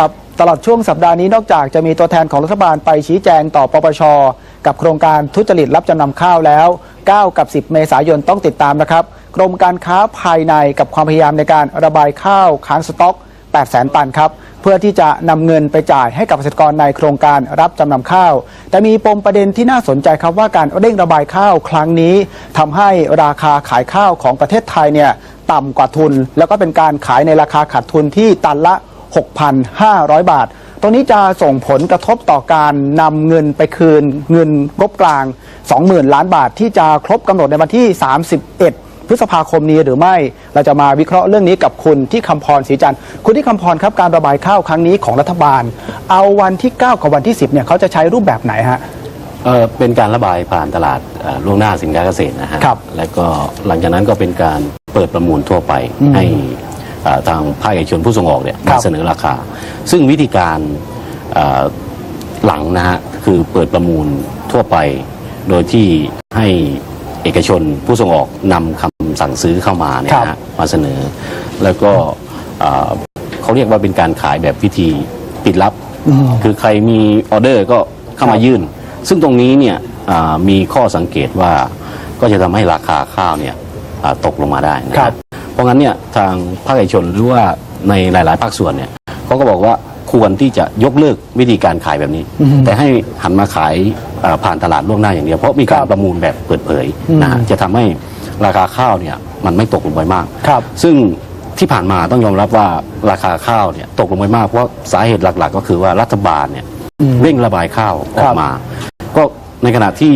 ครับตลอดช่วงสัปดาห์นี้นอกจากจะมีตัวแทนของรัฐบาลไปชี้แจงต่อปปช กับโครงการทุจริตรับจำนำข้าวแล้ว 9 กับ 10 เมษายนต้องติดตามนะครับ กรมการค้าภายในกับความพยายามในการระบายข้าวค้างสต็อก 8 0 0 0 0 0 ตันครับ เพื่อที่จะนำเงินไปจ่ายให้กับเกษตรกรในโครงการรับจำนำข้าว แต่มีปมประเด็นที่น่าสนใจครับว่าการเร่งระบายข้าวครั้งนี้ทำให้ราคาขายข้าวของประเทศไทยเนี่ยต่ำกว่าทุน แล้วก็เป็นการขายในราคาขาดทุนที่ตันละ 6,500 บาท ตรงนี้จะส่งผลกระทบต่อการนำเงินไปคืนเงินงบกลาง 20,000 ล้านบาท ที่จะครบกำหนดในวันที่ 31พฤษภาคมนี้หรือไม่ เราจะมาวิเคราะห์เรื่องนี้กับคุณที่คำพรศรีจันทร์ คุณที่คำพรครับการระบายข้าวครั้งนี้ของรัฐบาล เอาวันที่ 9 กับวันที่ 10เนี่ยเขาจะใช้รูปแบบไหนฮะเอ่อเป็นการระบายผ่านตลาดเอ่อล่วงหน้าสินค้าเกษตรนะฮะครับแล้วก็หลังจากนั้นก็เป็นการเปิดประมูลทั่วไปอืมให้เอ่อ ทางภาคเอกชนผู้ส่งออกเนี่ยครัมาบเสนอราคา ซึ่งวิธีการเอ่อหลังนะฮะคือเปิดประมูลทั่วไป โดยที่ให้เอกชนผู้ส่งออกนำคำสั่งซื้อเข้ามาเนี่ยครับนะฮะมาเสนอ แล้วก็เอ่อเขาเรียกว่าเป็นการขายแบบวิธีปิดลับอืมคือใครมีออเดอร์ก็เข้ามายื่น ซึ่งตรงนี้เนี่ยอ่ามีข้อสังเกตว่าก็จะทำให้ราคาข้าวเนี่ยอ่าตกลงมาได้นะคครัรับบเพ ราะงั้นเนี่ยทางภาคเอกชนหรือว่าในหลาย ๆ ภาคส่วนเนี่ยเขาก็บอกว่าควรที่จะยกเลิกวิธีการขายแบบนี้อืมแต่ให้หันมาขายอ่าผ่านตลาดล่วงหน้าอย่างเดียว เพราะมีกาครรับประมูลแบบเปิดเผยนะฮะอืมจะทำให้ราคาข้าวเนี่ยมันไม่ตกลงไปมากครับซึ่งที่ผ่านมาต้องยอมรับว่าราคาข้าวเนี่ยตกลงไปมากเพราะสาเหตุหลัก ๆ ก็คือว่ารัฐบาลเนี่ยอืมเร่งระบายข้าวอคอรักบมา ก็ในขณะที่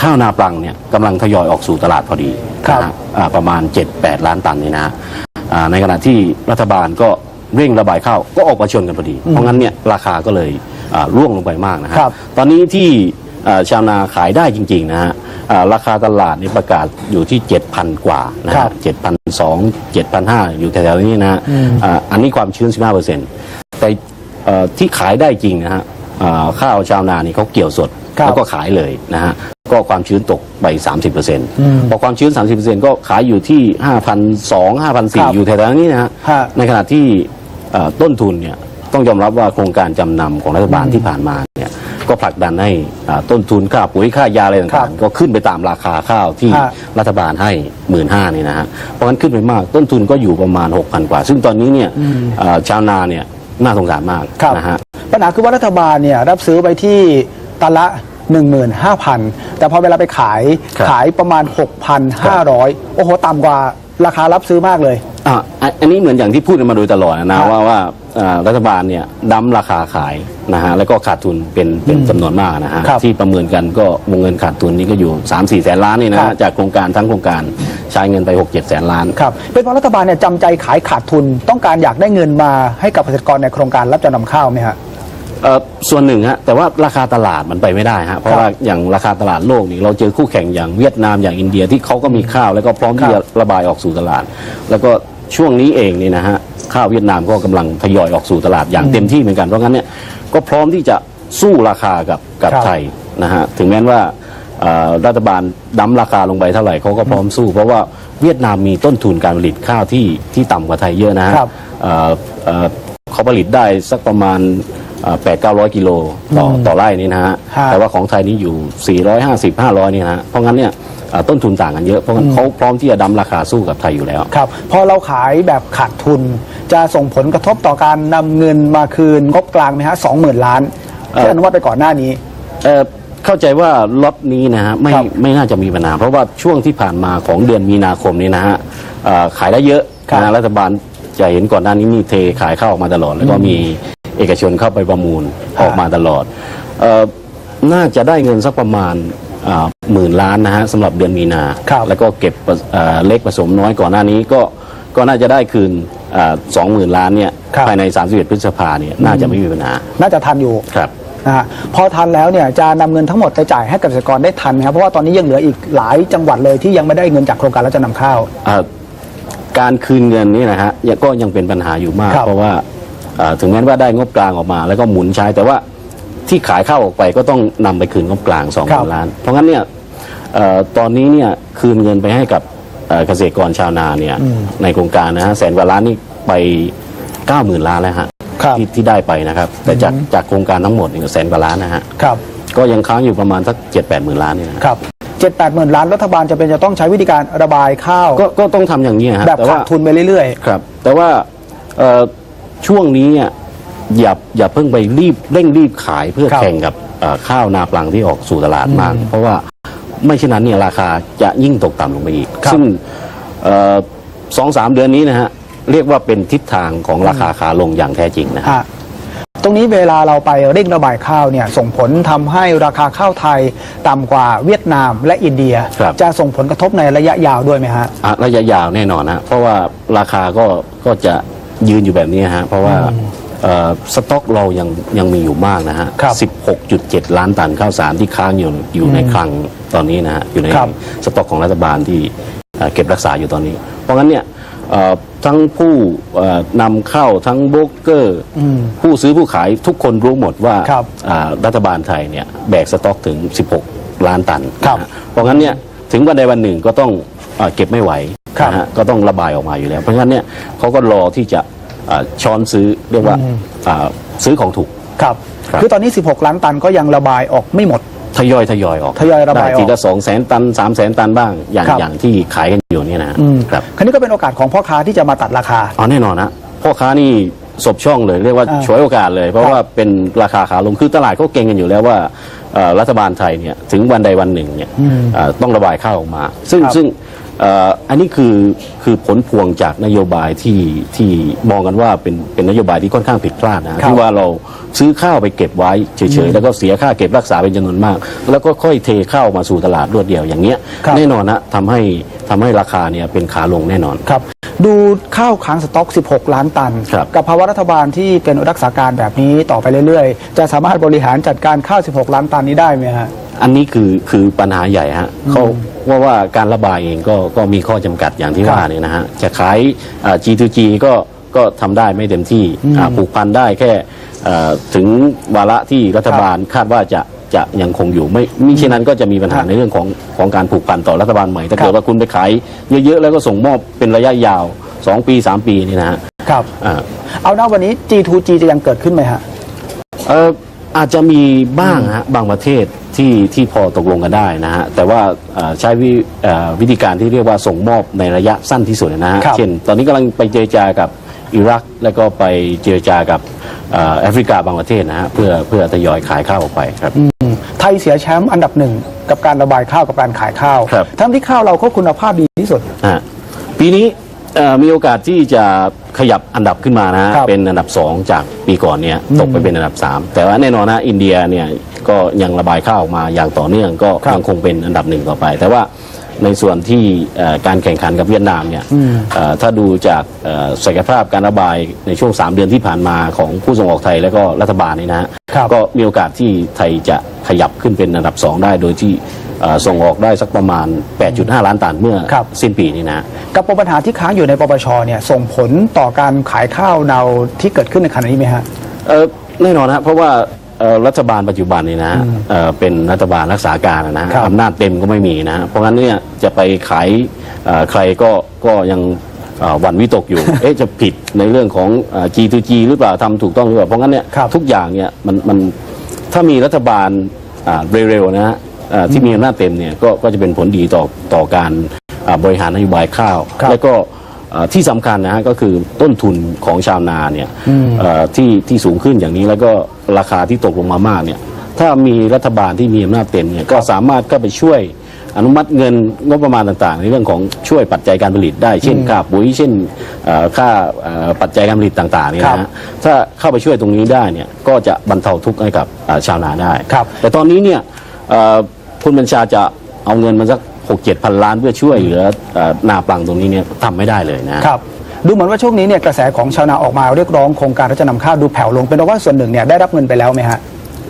ข้าวนาปลังเนี่ยกำลังทยอยออกสู่ตลาดพอดีครับนะฮะอ่าประมาณ 7-8 ล้านตันนี่นะฮะอ่าในขณะที่รัฐบาลก็เร่งระบายข้าวก็ออกมาชนกันพอดี เพราะงั้นเนี่ยราคาก็เลยอ่าร่วงลงไปมากนะฮะครับ ตอนนี้ที่อ่าชาวนาขายได้จริง ๆ นะฮะอ่าราคาตลาดนี่ประกาศอยู่ที่ 7,000 กว่านะครัฮะบเจ็ดพันสองเจ็ดพันห้าอยู่แถวๆนี้นะฮะอืมอ่าอันนี้ความชื้น 15เปอร์เซ็นต์แต่เอ่อที่ขายได้จริงนะฮะอ่าข้าวชาวนานี่เขาเกี่ยวสด ครับแล้วก็ขายเลยนะฮะ ก็ความชื้นตกไป 30เปอร์เซ็นต์อืมพอความชื้น 30เปอร์เซ็นต์ก็ขายอยู่ที่ 5,200ครับ5,400 อยู่แถวๆนี้นะฮะฮะ ในขณะที่เอ่อต้นทุนเนี่ยต้องยอมรับว่าโครงการจำนำของรัฐบาลที่ผ่านมาเนี่ยก็ผลักดันให้อ่าต้นทุนค่าปุ๋ยค่ายาอะไรครัต่างบๆก็ขึ้นไปตามราคาข้าวที่ฮะ รัฐบาลให้หมื่นห้านี่นะฮะเพราะงั้นขึ้นไปมากต้นทุนก็อยู่ประมาณ 6,000 กว่า ซึ่งตอนนี้เนี่ยอืมเอ่อชาวนาเนี่ยน่าสงสารมากครับนะฮะ ปัญหาคือว่ารัฐบาลเนี่ยรับซื้อไปที่ตันละ 15,000 แต่พอเวลาไปขายครับขายประมาณ 6,500 โอ้โห ต่ำกว่าราคารับซื้อมากเลย อะอันอันนี้เหมือนอย่างที่พูดกันมาโดยตลอดนะครันะบว่าว่าเอ่อรัฐบาลเนี่ยดั้มราคาขายนะฮะแล้วก็ขาดทุนเป็นเป็นจำนวนมากนะฮะครับที่ประเมินกันก็วงเงินขาดทุนนี่ก็อยู่ 3 4 แสนล้านนี่นะครัฮะบ จากโครงการทั้งโครงการใช้เงินไป 6 7 แสนล้าน ครับ เป็นเพราะรัฐบาลเนี่ยจำใจขายขาดทุน ต้องการอยากได้เงินมาให้กับเกษตรกรในโครงการรับจำนำข้าวไหมฮะเอ่อ ส่วนหนึ่งฮะแต่ว่าราคาตลาดมันไปไม่ได้ฮะเพราะครับว่าอย่างราคาตลาดโลกนี่เราเจอคู่แข่งอย่างเวียดนามอย่างอินเดียที่เขาก็มีข้าวแล้วก็พร้อมที่ครัจะบระบายออกสู่ตลาด แล้วก็ช่วงนี้เองนี่นะฮะข้าวเวียดนามก็กำลังทยอยออกสู่ตลาดอย่างเต็มที่เหมือนกันเพราะงั้นเนี่ยก็พร้อมที่จะสู้ราคากับกับครับไทยนะฮะถึงแม้ว่าเอ่อรัฐบาลดั้มราคาลงไปเท่าไหร่เขาก็พร้อมสู้ เพราะว่าเวียดนามมีต้นทุนการผลิตข้าวที่ที่ต่ำกว่าไทยเยอะนะฮะครับเอ่อเอ่อเขาผลิตได้สักประมาณ แปดเก้าร้อยกิโลต่ออืมต่อไร่นี่นะฮะฮะแต่ว่าของไทยนี่อยู่ 450 500นี่นะฮะเพราะงั้นเนี่ยเอ่อต้นทุนต่างกันเยอะ เพราะงั้นเขาพร้อมที่จะดำราคาสู้กับไทยอยู่แล้วครับพอเราขายแบบขาดทุนจะส่งผลกระทบต่อการนำเงินมาคืนงบกลางไหมฮะสองหมื่นล้านที่เอ่ออนุมัติไปก่อนหน้านี้เอ่อเข้าใจว่าล็อตนี้นะฮะไม่ครับไม่น่าจะมีปัญหาเพราะว่าช่วงที่ผ่านมาของเดือนมีนาคมนี้นะฮะเอ่อขายได้เยอะครับนะรัฐบาลจะเห็นก่อนหน้านี้มีเทขายเข้าออกมาตลอดแล้วก็มี เอกชนเข้าไปประมูลครับออกมาตลอดเอ่อน่าจะได้เงินสักประมาณหมื่นล้านนะฮะสำหรับเดือนมีนาครับแล้วก็เก็บเอ่อเล็กผสมน้อยก่อนหน้านี้ก็ก็น่าจะได้คืนสองหมื่นล้านเนี่ยครับภายใน 31 พฤษภาเนี่ยน่าจะไม่มีปัญหา น่าจะทันอยู่ครับนะฮะพอทันแล้วเนี่ยจะนำเงินทั้งหมดไปจ่ายให้กับเกษตรกรได้ทันไหมครับเพราะว่าตอนนี้ยังเหลืออีกหลายจังหวัดเลยที่ยังไม่ได้เงินจากโครงการรับจำนำข้าวเอ่อการคืนเงินนี่นะฮะยังก็ยังเป็นปัญหาอยู่มากครับเพราะว่าเอ่อ ถึงแม้ว่าได้งบกลางออกมา แล้วก็หมุนใช้แต่ว่าที่ขายเข้าออกไปก็ต้องนำไปคืนงบกลาง2องครับล้าน เพราะงั้นเนี่ยเอ่อตอนนี้เนี่ยคืนเงินไปให้กับเอ่อเกษตรกรชาวนาเนี่ยในโครงการนะฮะแสนกว่าล้านนี่ไป9 0,000ล้านแล้วฮะครับที่ที่ได้ไปนะครับ แต่จากจากโครงการทั้งหมดเนี่ยแสนกว่าล้านนะฮะครับก็ยังค้างอยู่ประมาณสักเจ็ดแปดหมื่นล้านเนี่ยนะครับเจ็ดแปดหมื่นล้านรัฐบาลจะเป็นจะต้องใช้วิธีการระบายข้าว ก็ก็ต้องทำอย่างนี้ยฮะแบบแต่ขาว่าดทุนไปเรื่อยครับ แต่ว่าเอ่อ ช่วงนี้เนี่ยอย่าอย่าเพิ่งไปรีบเร่งรีบขายเพื่อครับ แข่งกับเอ่อข้าวนาปลังที่ออกสู่ตลาดมาก เพราะว่าไม่เช่นนั้นเนี่ยราคาจะยิ่งตกต่ำลงไปอีกครับซึ่ซึ่งเอ่อสองสามเดือนนี้นะฮะเรียกว่าเป็นทิศทางของราคาขาลงอย่างแท้จริงนะๆฮะอะตรงนี้เวลาเราไปเร่งระบายข้าวเนี่ยส่งผลทำให้ราคาข้าวไทยต่ำกว่าเวียดนามและอินเดีย ครับ จะส่งผลกระทบในระยะยาวด้วยไหมฮะ อะระยะยาวแน่นอนนะเพราะว่าราคาก็ก็จะ ยืนอยู่แบบนี้ฮะ เพราะว่าเอ่อสต็อกเรายังยังมีอยู่มากนะฮะครับ16.7 ล้านตันข้าวสารที่ค้างอยู่อยู่ในคลังตอนนี้นะฮะ อยู่ในครับสต็อกของรัฐบาลที่เอ่อเก็บรักษาอยู่ตอนนี้ เพราะงั้นเนี่ยเอ่อทั้งผู้เอ่อนำเข้าทั้งโบรกเกอร์อืมผู้ซื้อผู้ขายทุกคนรู้หมดว่าครับอ่ารัฐบาลไทยเนี่ยแบกสต็อกถึง 16 ล้านตันครับนะฮะเพราะงั้นเนี่ยถึงวันใดวันหนึ่งก็ต้องเอ่อเก็บไม่ไหวครับ นะฮะก็ต้องระบายออกมาอยู่แล้ว เพราะฉะนั้นเนี่ยเขาก็รอที่จะอ่าช้อนซื้อเรียกว่าอ่าซื้อของถูก ครับ ครับ คือตอนนี้ 16 ล้านตันก็ยังระบายออกไม่หมด ทยอยทยอยออกทยอยระบายออกได้ทีละสองแสนตันสามแสนตันบ้างอย่างครับ อย่างที่ขายกันอยู่เนี่ยนะฮะอืมครับคราวนี้ก็เป็นโอกาสของพ่อค้าที่จะมาตัดราคาอ๋อแน่นอนนะพ่อค้านี่สบช่องเลยเรียกว่าอ่าฉวยโอกาสเลย เพราะครับว่าเป็นราคาขาลงคือตลาดเขาเก่งกันอยู่แล้วว่าเอ่อรัฐบาลไทยเนี่ยถึงวันใดวันหนึ่งเนี่ยอืมเอ่อต้องระบายข้าวออกมา ซึ่งครับซึ่งเอ่ออันนี้คือคือผลพวงจากนโยบายที่ที่มองกันว่าเป็นเป็นนโยบายที่ค่อนข้างผิดพลาดนะที่ว่าเราซื้อข้าวไปเก็บไว้เฉยๆแล้วก็เสียค่าเก็บรักษาเป็นจำนวนมาก แล้วก็ค่อยเทข้าวมาสู่ตลาดรวดเดียวอย่างเงี้ยครับแน่นอนนะทำให้ทำให้ราคาเนี่ยเป็นขาลงแน่นอนครับ ดูข้าวค้างสต็อก 16 ล้านตันครับกับภาวะรัฐบาลที่เป็นรักษาการแบบนี้ต่อไปเรื่อยๆ จะสามารถบริหารจัดการข้าว 16 ล้านตันนี้ได้ไหมฮะ อันนี้คือคือปัญหาใหญ่ฮะเขาว่าว่าการระบายเองก็ก็มีข้อจำกัดอย่างที่ครับว่าเนี่ยนะฮะจะขายอ่า G2G ก็ก็ทำได้ไม่เต็มที่อ่าผูกพันได้แค่เอ่อถึงวาระที่รัฐบาลคาดว่าจะจะยังคงอยู่ไม่มิฉะนั้นก็จะมีปัญหาครับในเรื่องของของการผูกพันต่อรัฐบาลใหม่ถ้าครับเกิดว่าคุณไปขายเยอะๆแล้วก็ส่งมอบเป็นระยะยาว 2 ปี 3 ปีนี่นะฮะครับอ่าเอาหน้าวันนี้ G2G จะยังเกิดขึ้นไหมฮะเอ่อ อาจจะมีบ้างฮะบางประเทศที่ที่พอตกลงกันได้นะฮะแต่ว่าเอ่อใช้วิเอ่อวิธีการที่เรียกว่าส่งมอบในระยะสั้นที่สุดนะฮะครับ เช่น ตอนนี้กำลังไปเจรจากับอิรัก แล้วก็ไปเจรจากับเอ่อแอฟริกาบางประเทศนะฮะเพื่อเพื่อทยอยขายข้าวออกไปครับอืมไทยเสียแชมป์อันดับหนึ่งกับการระบายข้าวกับการขายข้าว ครับ ทั้งที่ข้าวเราก็คุณภาพดีที่สุด ฮะปีนี้ เอ่อมีโอกาสที่จะขยับอันดับขึ้นมานะฮะครับเป็นอันดับ 2 จากปีก่อนเนี่ยตกไปเป็นอันดับ 3 แต่ว่าแน่นอนนะอินเดียเนี่ยก็ยังระบายข้าวออกมาอย่างต่อเนื่องก็ครับยังคงเป็นอันดับหนึ่งต่อไป แต่ว่าในส่วนที่เอ่อการแข่งขันกับเวียดนามเนี่ยอืมเอ่อถ้าดูจากเอ่อศักยภาพการระบายในช่วง 3 เดือนที่ผ่านมาของผู้ส่งออกไทยแล้วก็รัฐบาลนี่นะฮะครับ ก็มีโอกาสที่ไทยจะขยับขึ้นเป็นอันดับ 2 ได้โดยที่เอ่อ ส่งออกได้สักประมาณ 8.5 ล้านตันเมื่อครับสิ้นปีนี้นะกับปัญหาที่ค้างอยู่ในปปชเนี่ยส่งผลต่อการขายข้าวเนาที่เกิดขึ้นในขณะนี้ไหมฮะเอ่อแน่นอนนะเพราะว่าเอ่อรัฐบาลปัจจุบันนี่นะเอ่อเป็นรัฐบาลรักษาการนะครับอำนาจเต็มก็ไม่มีนะเพราะงั้นเนี่ยจะไปขายเอ่อใครก็ก็ยังเอ่อหวันวิตกอยู่ เอ๊ะจะผิดในเรื่องของเอ่อ G2G หรือเปล่าทำถูกต้องหรือเปล่า เพราะงั้นเนี่ยครับทุกอย่างเนี่ยมันมันถ้ามีรัฐบาลอ่าเร็วๆนะฮะเอ่อ ที่มีอำนาจเต็มเนี่ยก็ก็จะเป็นผลดีต่อต่อการอ่าบริหารนโยบายข้าวครับแล้วก็เอ่อที่สำคัญนะฮะก็คือต้นทุนของชาวนาเนี่ยอืมเอ่อที่ที่สูงขึ้นอย่างนี้แล้วก็ราคาที่ตกลงมามากเนี่ยถ้ามีรัฐบาลที่มีอำนาจเต็มเนี่ยก็สามารถก็ไปช่วยอนุมัติเงินงบประมาณต่างๆ ในเรื่องของช่วยปัจจัยการผลิตได้ เช่นค่าปุ๋ยเช่นเอ่อค่าเอ่อปัจจัยการผลิตต่างๆเนี่ยครับนะฮะถ้าเข้าไปช่วยตรงนี้ได้เนี่ยก็จะบรรเทาทุกข์ให้กับเอ่อชาวนาได้ครับแต่ตอนนี้เนี่ย เอ่อคุณบัญชาจะเอาเงินมาสักหกเจ็ดพันล้านเพื่อช่วยเหลือเอ่อนาปลังตรงนี้เนี่ยทำไม่ได้เลยนะ ครับดูเหมือนว่าช่วงนี้เนี่ยกระแสของชาวนาออกมาเรียกร้องโครงการรัชนำข้าวดูแผ่วลงเป็นเพราะว่าส่วนหนึ่งเนี่ยได้รับเงินไปแล้วไหมฮะ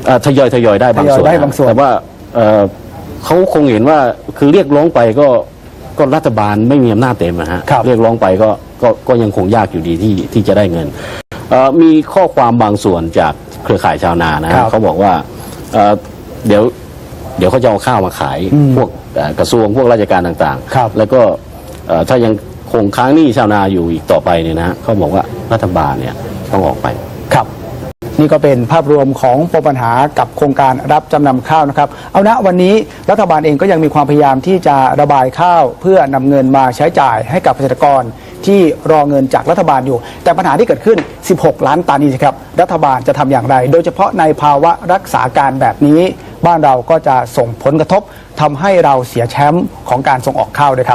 เอ่อทยอยทยอยได้บางส่วนทยอยได้นะบางส่วน แต่ว่าเอ่อเขาคงเห็นว่าคือเรียกร้องไปก็ก็รัฐบาลไม่มีอำนาจเต็มนะฮะครับ เรียกร้องไปก็ก็ก็ยังคงยากอยู่ดีที่ที่จะได้เงินเอ่อมีข้อความบางส่วนจากเครือข่ายชาวนานะครัฮะบเขาบอกว่าเอ่อเดี๋ยว เดี๋ยวเขาจะเอาข้าวมาขายอืมพวกเอ่อกระทรวงพวกราชการต่างครับแล้วก็เอ่อถ้ายังคงค้างหนี้ชาวนาอยู่อีกต่อไปเนี่ยนะฮะเขาบอกว่ารัฐบาลเนี่ยต้องออกไปครับนี่ก็เป็นภาพรวมของปมปัญหากับโครงการรับจำนำข้าวนะครับ เอาณวันนี้รัฐบาลเองก็ยังมีความพยายามที่จะระบายข้าว เพื่อนำเงินมาใช้จ่ายให้กับเกษตรกรที่รอเงินจากรัฐบาลอยู่ แต่ปัญหาที่เกิดขึ้น 16 ล้านตันนี่สิครับ รัฐบาลจะทำอย่างไร โดยเฉพาะในภาวะรักษาการแบบนี้ บ้านเราก็จะส่งผลกระทบทำให้เราเสียแชมป์ของการส่งออกข้าวด้วยครับ